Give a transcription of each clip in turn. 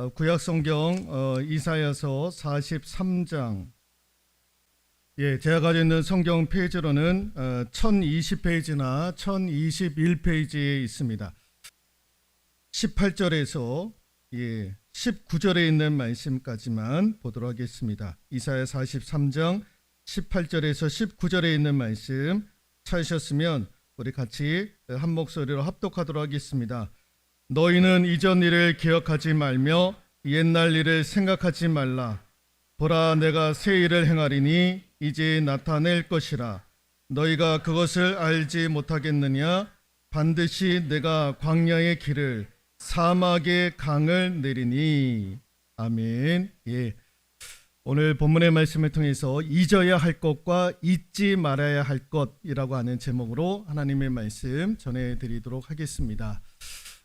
어, 구약 성경 어, 이사야서 43장 예, 제가 가지고 있는 성경 페이지로는 어, 1020페이지나 1021페이지에 있습니다. 18절에서 예, 19절에 있는 말씀까지만 보도록 하겠습니다. 이사야 43장 18절에서 19절에 있는 말씀 찾으셨으면 우리 같이 한 목소리로 합독하도록 하겠습니다. 너희는 이전 일을 기억하지 말며 옛날 일을 생각하지 말라. 보라 내가 새 일을 행하리니 이제 나타낼 것이라. 너희가 그것을 알지 못하겠느냐? 반드시 내가 광야의 길을 사막의 강을 내리니. 아멘. 예. 오늘 본문의 말씀을 통해서 잊어야 할 것과 잊지 말아야 할 것이라고 하는 제목으로 하나님의 말씀 전해 드리도록 하겠습니다.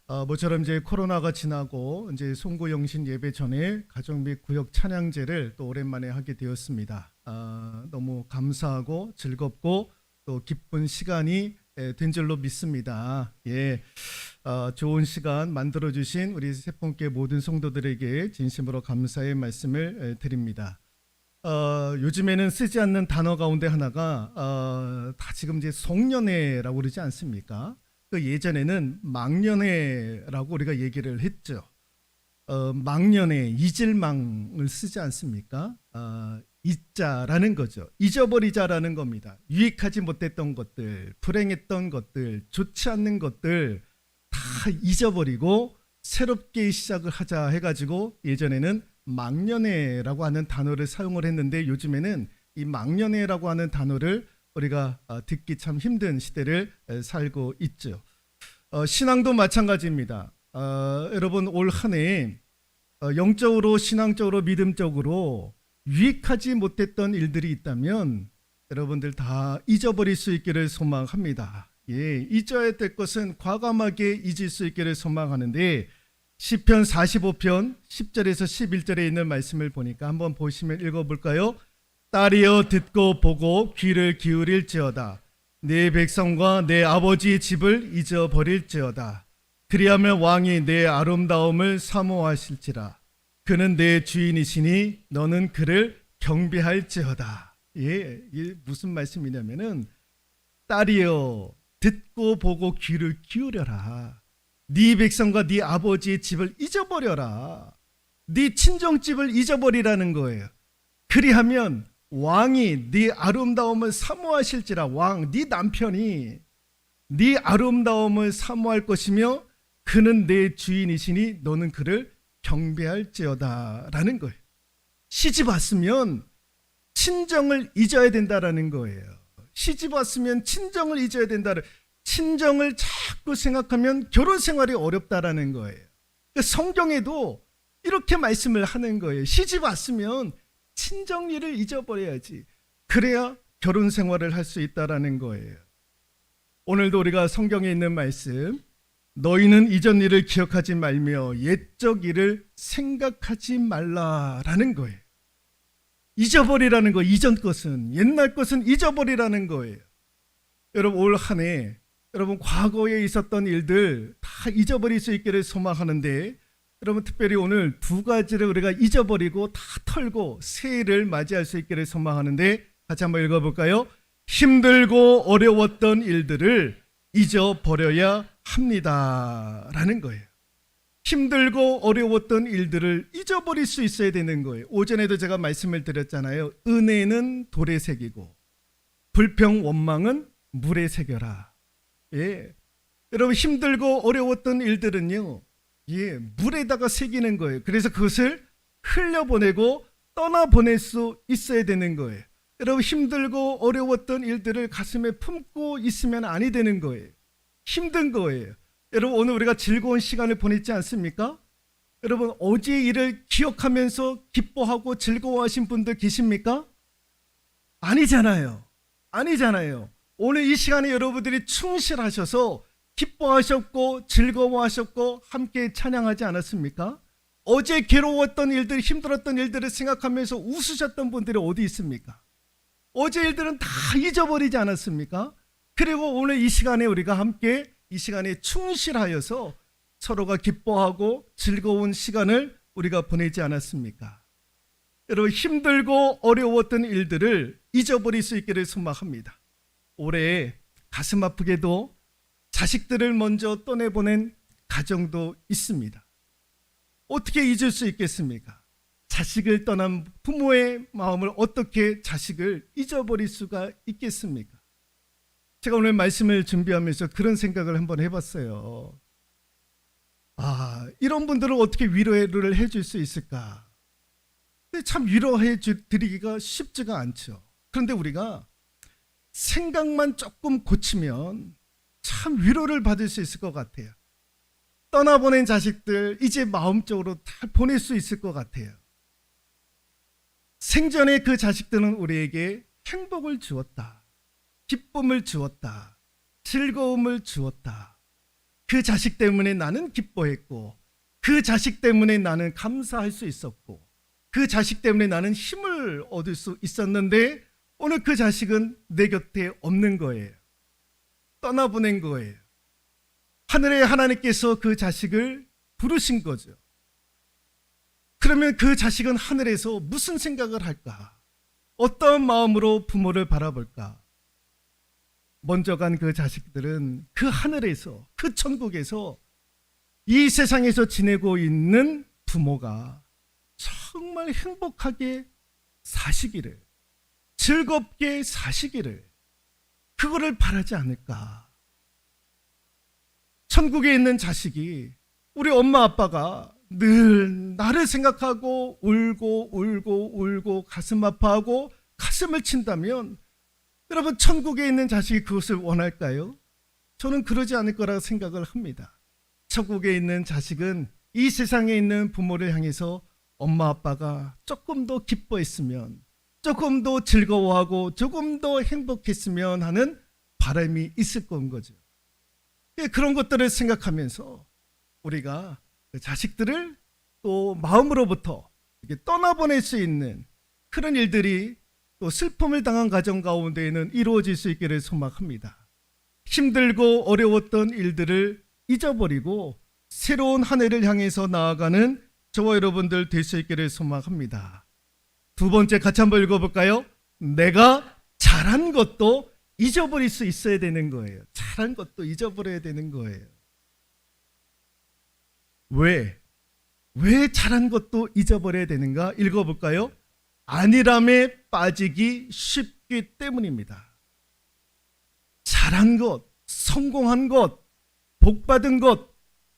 어, 모처럼 이제 코로나가 지나고 이제 송구 영신 예배 전에 가정 및 구역 찬양제를 또 오랜만에 하게 되었습니다. 아, 너무 감사하고 즐겁고 또 기쁜 시간이 예, 된 줄로 믿습니다. 예, 어, 좋은 시간 만들어 주신 우리 세폰께 모든 성도들에게 진심으로 감사의 말씀을 예, 드립니다. 어, 요즘에는 쓰지 않는 단어 가운데 하나가 어, 다 지금 이제 송년회라고 그러지 않습니까? 그 예전에는 망년회라고 우리가 얘기를 했죠. 어, 망년회 잊을망을 쓰지 않습니까? 어, 잊자라는 거죠. 잊어버리자라는 겁니다. 유익하지 못했던 것들, 불행했던 것들, 좋지 않는 것들 다 잊어버리고 새롭게 시작을 하자 해가지고 예전에는 망년회라고 하는 단어를 사용을 했는데 요즘에는 이 망년회라고 하는 단어를 우리가 어, 듣기 참 힘든 시대를 에, 살고 있죠. 어, 신앙도 마찬가지입니다. 어, 여러분 올 한해 어, 영적으로 신앙적으로 믿음적으로 유익하지 못했던 일들이 있다면 여러분들 다 잊어버릴 수 있기를 소망합니다. 예, 잊어야 될 것은 과감하게 잊을 수 있기를 소망하는데 시편 45편 10절에서 11절에 있는 말씀을 보니까 한번 보시면 읽어볼까요? 딸이여 듣고 보고 귀를 기울일지어다. 내 백성과 내 아버지의 집을 잊어버릴지어다. 그리하면 왕이 내 아름다움을 사모하실지라. 그는 내 주인이시니 너는 그를 경배할지어다. 예, 이게 무슨 말씀이냐면은 딸이여 듣고 보고 귀를 기울여라. 네 백성과 네 아버지의 집을 잊어버려라. 네 친정집을 잊어버리라는 거예요. 그리하면 왕이 네 아름다움을 사모하실지라 왕, 네 남편이 네 아름다움을 사모할 것이며 그는 내 주인이시니 너는 그를 경배할지어다라는 거예요. 시집 왔으면 친정을 잊어야 된다라는 거예요. 시집 왔으면 친정을 잊어야 된다를 친정을 자꾸 생각하면 결혼 생활이 어렵다라는 거예요. 그러니까 성경에도 이렇게 말씀을 하는 거예요. 시집 왔으면 친정 일을 잊어버려야지. 그래야 결혼 생활을 할 수 있다라는 거예요. 오늘도 우리가 성경에 있는 말씀 너희는 이전 일을 기억하지 말며 옛적 일을 생각하지 말라라는 거예요. 잊어버리라는 거 이전 것은 옛날 것은 잊어버리라는 거예요. 여러분 올 한 해 여러분 과거에 있었던 일들 다 잊어버릴 수 있기를 소망하는데 여러분 특별히 오늘 두 가지를 우리가 잊어버리고 다 털고 새해를 맞이할 수 있기를 소망하는데 같이 한번 읽어볼까요? 힘들고 어려웠던 일들을 잊어버려야 합니다 라는 거예요. 힘들고 어려웠던 일들을 잊어버릴 수 있어야 되는 거예요. 오전에도 제가 말씀을 드렸잖아요. 은혜는 돌에 새기고 불평 원망은 물에 새겨라. 예. 여러분 힘들고 어려웠던 일들은요. 예, 물에다가 새기는 거예요. 그래서 그것을 흘려보내고 떠나보낼 수 있어야 되는 거예요. 여러분 힘들고 어려웠던 일들을 가슴에 품고 있으면 아니 되는 거예요. 힘든 거예요. 여러분 오늘 우리가 즐거운 시간을 보냈지 않습니까? 여러분 어제 일을 기억하면서 기뻐하고 즐거워하신 분들 계십니까? 아니잖아요. 아니잖아요. 오늘 이 시간에 여러분들이 충실하셔서 기뻐하셨고 즐거워하셨고 함께 찬양하지 않았습니까? 어제 괴로웠던 일들, 힘들었던 일들을 생각하면서 웃으셨던 분들이 어디 있습니까? 어제 일들은 다 잊어버리지 않았습니까? 그리고 오늘 이 시간에 우리가 함께 이 시간에 충실하여서 서로가 기뻐하고 즐거운 시간을 우리가 보내지 않았습니까? 여러분 힘들고 어려웠던 일들을 잊어버릴 수 있기를 소망합니다. 올해 가슴 아프게도 자식들을 먼저 떠내보낸 가정도 있습니다. 어떻게 잊을 수 있겠습니까? 자식을 떠난 부모의 마음을 어떻게 자식을 잊어버릴 수가 있겠습니까? 제가 오늘 말씀을 준비하면서 그런 생각을 한번 해봤어요. 아, 이런 분들을 어떻게 위로를 해줄 수 있을까? 근데 참 위로해 주- 드리기가 쉽지가 않죠. 그런데 우리가 생각만 조금 고치면 참 위로를 받을 수 있을 것 같아요. 떠나보낸 자식들 이제 마음적으로 다 보낼 수 있을 것 같아요. 생전에 그 자식들은 우리에게 행복을 주었다. 기쁨을 주었다. 즐거움을 주었다. 그 자식 때문에 나는 기뻐했고, 그 자식 때문에 나는 감사할 수 있었고, 그 자식 때문에 나는 힘을 얻을 수 있었는데, 오늘 그 자식은 내 곁에 없는 거예요. 떠나보낸 거예요. 하늘의 하나님께서 그 자식을 부르신 거죠. 그러면 그 자식은 하늘에서 무슨 생각을 할까? 어떤 마음으로 부모를 바라볼까? 먼저 간 그 자식들은 그 하늘에서, 그 천국에서 이 세상에서 지내고 있는 부모가 정말 행복하게 사시기를, 즐겁게 사시기를, 그거를 바라지 않을까? 천국에 있는 자식이 우리 엄마 아빠가 늘 나를 생각하고 울고 울고 울고 가슴 아파하고 가슴을 친다면 여러분 천국에 있는 자식이 그것을 원할까요? 저는 그러지 않을 거라 생각을 합니다. 천국에 있는 자식은 이 세상에 있는 부모를 향해서 엄마 아빠가 조금 더 기뻐했으면 조금 더 즐거워하고 조금 더 행복했으면 하는 바람이 있을 건 거죠. 예, 그런 것들을 생각하면서 우리가 그 자식들을 또 마음으로부터 떠나보낼 수 있는 그런 일들이 또 슬픔을 당한 가정 가운데에는 이루어질 수 있기를 소망합니다. 힘들고 어려웠던 일들을 잊어버리고 새로운 한 해를 향해서 나아가는 저와 여러분들 될 수 있기를 소망합니다. 두 번째 같이 한번 읽어볼까요? 내가 잘한 것도 잊어버릴 수 있어야 되는 거예요. 잘한 것도 잊어버려야 되는 거예요. 왜? 왜 잘한 것도 잊어버려야 되는가? 읽어볼까요? 안일함에 빠지기 쉽기 때문입니다. 잘한 것, 성공한 것, 복 받은 것,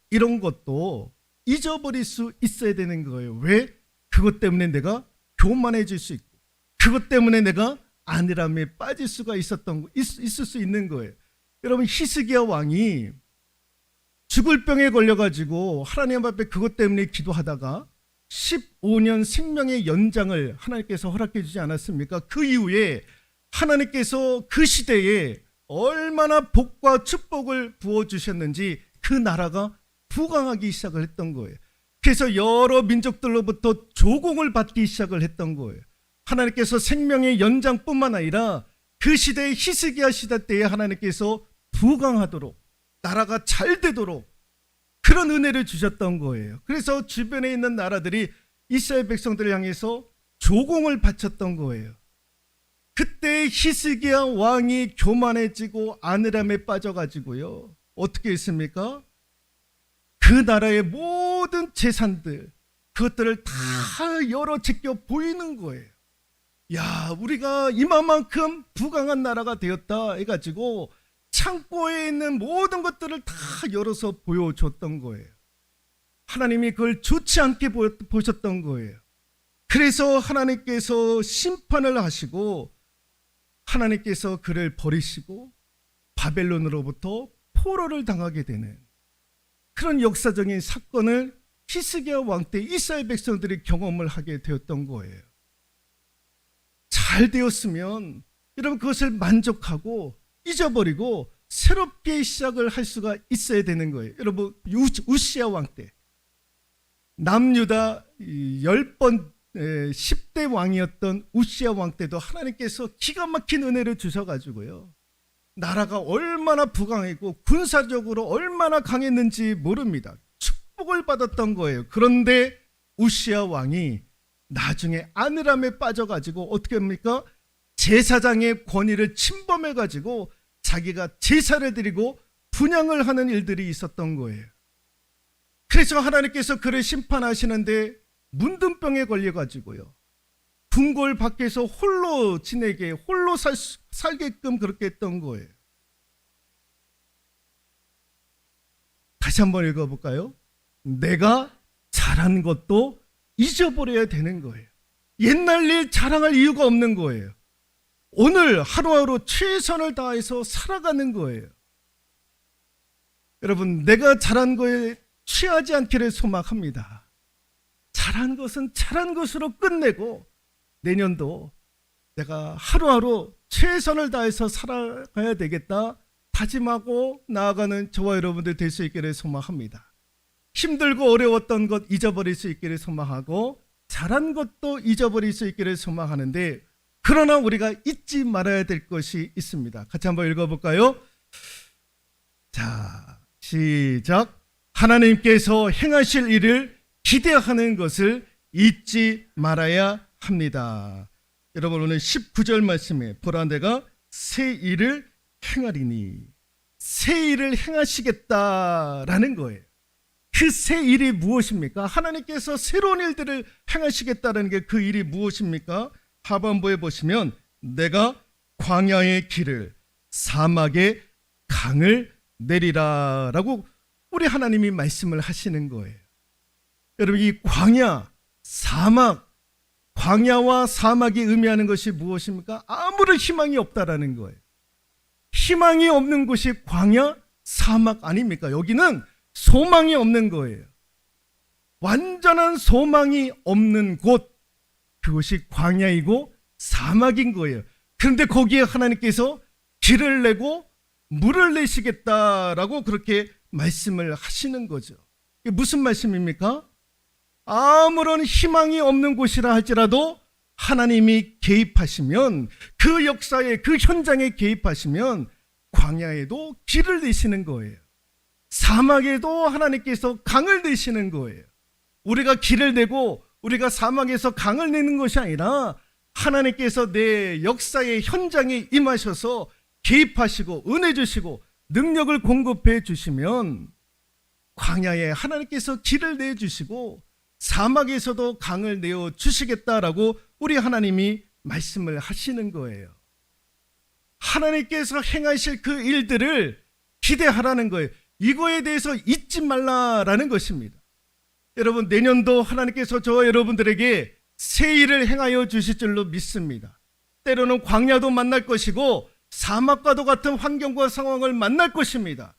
이런 것도 잊어버릴 수 있어야 되는 거예요. 왜? 그것 때문에 내가 교만해질 수 있고, 그것 때문에 내가 안일함에 빠질 수가 있었던 거- 있, 있을 수 있는 거예요. 여러분 히스기야 왕이 죽을 병에 걸려가지고 하나님 앞에 그것 때문에 기도하다가 15년 생명의 연장을 하나님께서 허락해 주지 않았습니까? 그 이후에 하나님께서 그 시대에 얼마나 복과 축복을 부어 주셨는지 그 나라가 부강하기 시작을 했던 거예요. 그래서 여러 민족들로부터 조공을 받기 시작을 했던 거예요. 하나님께서 생명의 연장뿐만 아니라 그 시대의 히스기야 시대 때에 하나님께서 부강하도록 나라가 잘 되도록 그런 은혜를 주셨던 거예요. 그래서 주변에 있는 나라들이 이스라엘 백성들을 향해서 조공을 바쳤던 거예요. 그때 히스기야 왕이 교만해지고 안일함에 빠져가지고요. 어떻게 했습니까? 그 나라의 모든 재산들 그것들을 다 열어 제껴 보이는 거예요. 야, 우리가 이만큼 부강한 나라가 되었다 해가지고 창고에 있는 모든 것들을 다 열어서 보여줬던 거예요. 하나님이 그걸 좋지 않게 보- 보셨던 거예요. 그래서 하나님께서 심판을 하시고 하나님께서 그를 버리시고 바벨론으로부터 포로를 당하게 되는 그런 역사적인 사건을 히스기야 왕 때 이스라엘 백성들이 경험을 하게 되었던 거예요. 잘 되었으면 여러분 그것을 만족하고 잊어버리고 새롭게 시작을 할 수가 있어야 되는 거예요. 여러분 우- 우시야 왕때 남유다 10번 10대 왕이었던 우시야 왕 때도 하나님께서 기가 막힌 은혜를 주셔 가지고요. 나라가 얼마나 부강했고 군사적으로 얼마나 강했는지 모릅니다. 축복을 받았던 거예요. 그런데 우시아 왕이 나중에 아느람에 빠져가지고 어떻게 합니까? 제사장의 권위를 침범해가지고 자기가 제사를 드리고 분양을 하는 일들이 있었던 거예요. 그래서 하나님께서 그를 심판하시는데 문둥병에 걸려가지고요. 궁궐 밖에서 홀로 지내게, 홀로 살, 수- 살게끔 그렇게 했던 거예요. 다시 한번 읽어볼까요? 내가 잘한 것도 잊어버려야 되는 거예요. 옛날 일 자랑할 이유가 없는 거예요. 오늘 하루하루 최선을 다해서 살아가는 거예요. 여러분, 내가 잘한 거에 취하지 않기를 소망합니다. 잘한 것은 잘한 것으로 끝내고 내년도 내가 하루하루 최선을 다해서 살아가야 되겠다 다짐하고 나아가는 저와 여러분들 될 수 있기를 소망합니다. 힘들고 어려웠던 것 잊어버릴 수 있기를 소망하고 잘한 것도 잊어버릴 수 있기를 소망하는데 그러나 우리가 잊지 말아야 될 것이 있습니다. 같이 한번 읽어볼까요? 자, 시작. 하나님께서 행하실 일을 기대하는 것을 잊지 말아야 합니다. 여러분 오늘 19절 말씀에 보라 내가 새 일을 행하리니 새 일을 행하시겠다라는 거예요. 그 새 일이 무엇입니까? 하나님께서 새로운 일들을 행하시겠다는 게 그 일이 무엇입니까? 하반부에 보시면 내가 광야의 길을 사막의 강을 내리라라고 우리 하나님이 말씀을 하시는 거예요. 여러분 이 광야, 사막, 광야와 사막이 의미하는 것이 무엇입니까? 아무런 희망이 없다라는 거예요. 희망이 없는 곳이 광야, 사막 아닙니까? 여기는 소망이 없는 거예요. 완전한 소망이 없는 곳, 그것이 광야이고 사막인 거예요. 그런데 거기에 하나님께서 길을 내고 물을 내시겠다라고 그렇게 말씀을 하시는 거죠. 무슨 말씀입니까? 아무런 희망이 없는 곳이라 할지라도 하나님이 개입하시면 그 역사에 그 현장에 개입하시면 광야에도 길을 내시는 거예요. 사막에도 하나님께서 강을 내시는 거예요. 우리가 길을 내고 우리가 사막에서 강을 내는 것이 아니라 하나님께서 내 역사의 현장에 임하셔서 개입하시고 은혜 주시고 능력을 공급해 주시면 광야에 하나님께서 길을 내 주시고 사막에서도 강을 내어 주시겠다라고 우리 하나님이 말씀을 하시는 거예요. 하나님께서 행하실 그 일들을 기대하라는 거예요. 이거에 대해서 잊지 말라라는 것입니다. 여러분 내년도 하나님께서 저와 여러분들에게 새 일을 행하여 주실 줄로 믿습니다. 때로는 광야도 만날 것이고 사막과도 같은 환경과 상황을 만날 것입니다.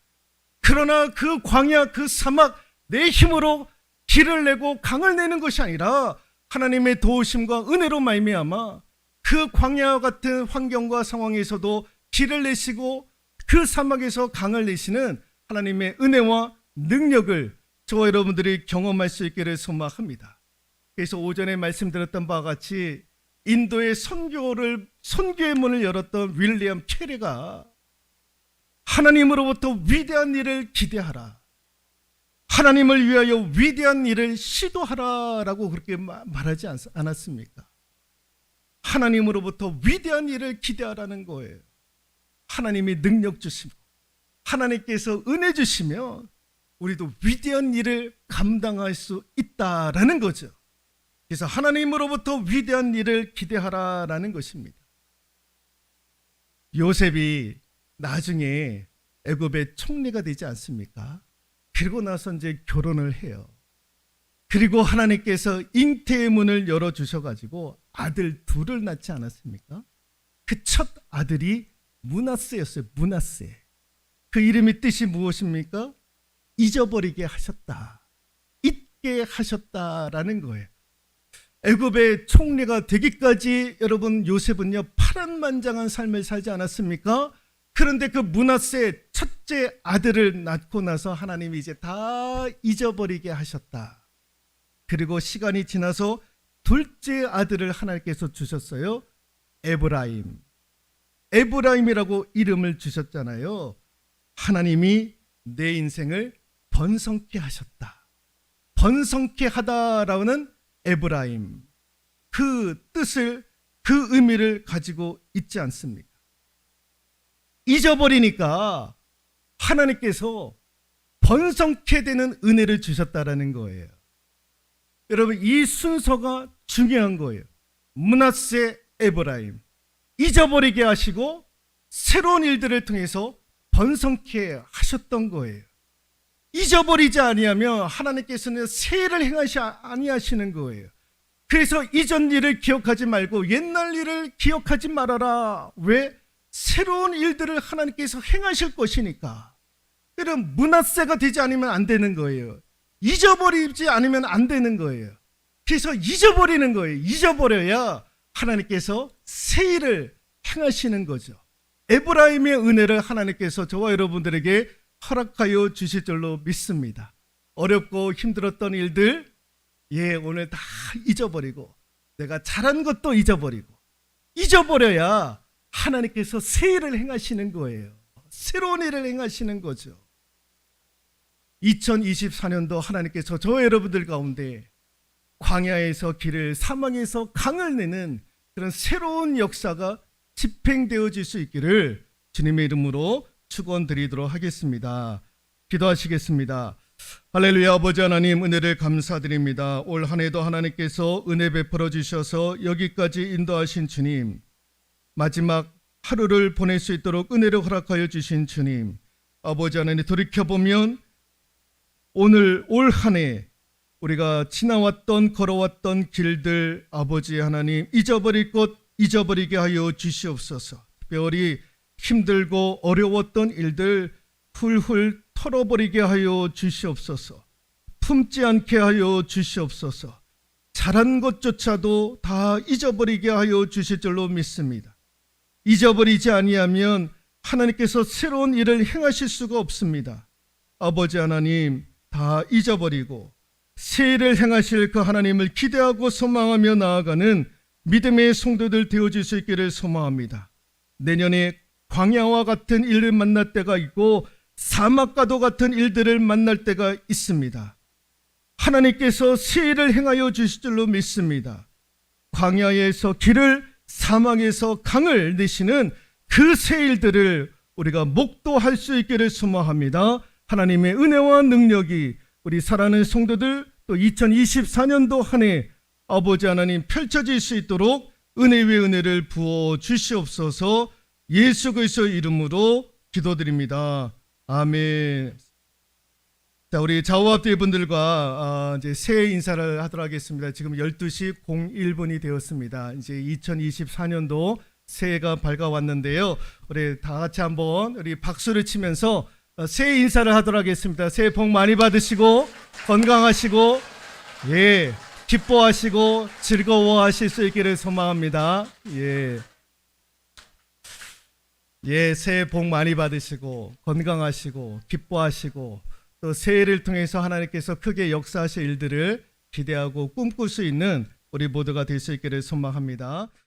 그러나 그 광야 그 사막 내 힘으로 길을 내고 강을 내는 것이 아니라 하나님의 도우심과 은혜로 말미암아 그 광야와 같은 환경과 상황에서도 길을 내시고 그 사막에서 강을 내시는 하나님의 은혜와 능력을 저와 여러분들이 경험할 수 있기를 소망합니다. 그래서 오전에 말씀드렸던 바와 같이 인도의 선교를 선교의 문을 열었던 윌리엄 캐리가 하나님으로부터 위대한 일을 기대하라. 하나님을 위하여 위대한 일을 시도하라라고 그렇게 마- 말하지 않- 않았습니까? 하나님으로부터 위대한 일을 기대하라는 거예요. 하나님이 능력 주시고 하나님께서 은혜 주시면 우리도 위대한 일을 감당할 수 있다라는 거죠. 그래서 하나님으로부터 위대한 일을 기대하라라는 것입니다. 요셉이 나중에 애굽의 총리가 되지 않습니까? 그리고 나서 이제 결혼을 해요. 그리고 하나님께서 잉태의 문을 열어 주셔 가지고 아들 둘을 낳지 않았습니까? 그 첫 아들이 문하세였어요. 문하세. 그 이름의 뜻이 무엇입니까? 잊어버리게 하셨다. 잊게 하셨다라는 거예요. 애굽의 총리가 되기까지 여러분 요셉은요 파란만장한 삶을 살지 않았습니까? 그런데 그 문하세 첫째 아들을 낳고 나서 하나님이 이제 다 잊어버리게 하셨다. 그리고 시간이 지나서 둘째 아들을 하나님께서 주셨어요. 에브라임. 에브라임이라고 이름을 주셨잖아요. 하나님이 내 인생을 번성케 하셨다. 번성케 하다라는 에브라임 그 뜻을 그 의미를 가지고 있지 않습니까? 잊어버리니까 하나님께서 번성케 되는 은혜를 주셨다라는 거예요. 여러분 이 순서가 중요한 거예요. 문하세 에브라임 잊어버리게 하시고 새로운 일들을 통해서 번성케 하셨던 거예요. 잊어버리지 아니하면 하나님께서는 새해를 행하시 아니하시는 거예요. 그래서 이전 일을 기억하지 말고 옛날 일을 기억하지 말아라. 왜? 새로운 일들을 하나님께서 행하실 것이니까. 그럼 문화세가 되지 않으면 안 되는 거예요. 잊어버리지 않으면 안 되는 거예요. 그래서 잊어버리는 거예요. 잊어버려야 하나님께서 새 일을 행하시는 거죠. 에브라임의 은혜를 하나님께서 저와 여러분들에게 허락하여 주실 줄로 믿습니다. 어렵고 힘들었던 일들, 예, 오늘 다 잊어버리고, 내가 잘한 것도 잊어버리고, 잊어버려야 하나님께서 새 일을 행하시는 거예요. 새로운 일을 행하시는 거죠. 2024년도 하나님께서 저 여러분들 가운데 광야에서 길을 사망에서 강을 내는 그런 새로운 역사가 집행되어질 수 있기를 주님의 이름으로 축원드리도록 하겠습니다. 기도하시겠습니다. 할렐루야 아버지 하나님 은혜를 감사드립니다. 올 한 해도 하나님께서 은혜 베풀어 주셔서 여기까지 인도하신 주님 마지막 하루를 보낼 수 있도록 은혜를 허락하여 주신 주님 아버지 하나님 돌이켜 보면 오늘 올 한 해 우리가 지나왔던 걸어왔던 길들 아버지 하나님 잊어버릴 것 잊어버리게 하여 주시옵소서. 특별히 힘들고 어려웠던 일들 훌훌 털어버리게 하여 주시옵소서. 품지 않게 하여 주시옵소서. 잘한 것조차도 다 잊어버리게 하여 주실 줄로 믿습니다. 잊어버리지 아니하면 하나님께서 새로운 일을 행하실 수가 없습니다. 아버지 하나님 다 잊어버리고 새 일을 행하실 그 하나님을 기대하고 소망하며 나아가는 믿음의 성도들 되어질 수 있기를 소망합니다. 내년에 광야와 같은 일을 만날 때가 있고 사막과도 같은 일들을 만날 때가 있습니다. 하나님께서 새 일을 행하여 주실 줄로 믿습니다. 광야에서 길을 사막에서 강을 내시는 그새 일들을 우리가 목도할 수 있기를 소망합니다. 하나님의 은혜와 능력이 우리 사랑하는 성도들 또 2024년도 한 해 아버지 하나님 펼쳐질 수 있도록 은혜 위에 은혜를 부어 주시옵소서 예수 그리스도 이름으로 기도드립니다. 아멘. 자, 우리 좌우합대 분들과 아, 이제 새해 인사를 하도록 하겠습니다. 지금 12시 01분이 되었습니다. 이제 2024년도 새해가 밝아왔는데요. 우리 다 같이 한번 우리 박수를 치면서 어, 새해 인사를 하도록 하겠습니다. 새해 복 많이 받으시고 건강하시고 예 기뻐하시고 즐거워하실 수 있기를 소망합니다. 예. 예, 새해 복 많이 받으시고 건강하시고 기뻐하시고 또 새해를 통해서 하나님께서 크게 역사하실 일들을 기대하고 꿈꿀 수 있는 우리 모두가 될 수 있기를 소망합니다.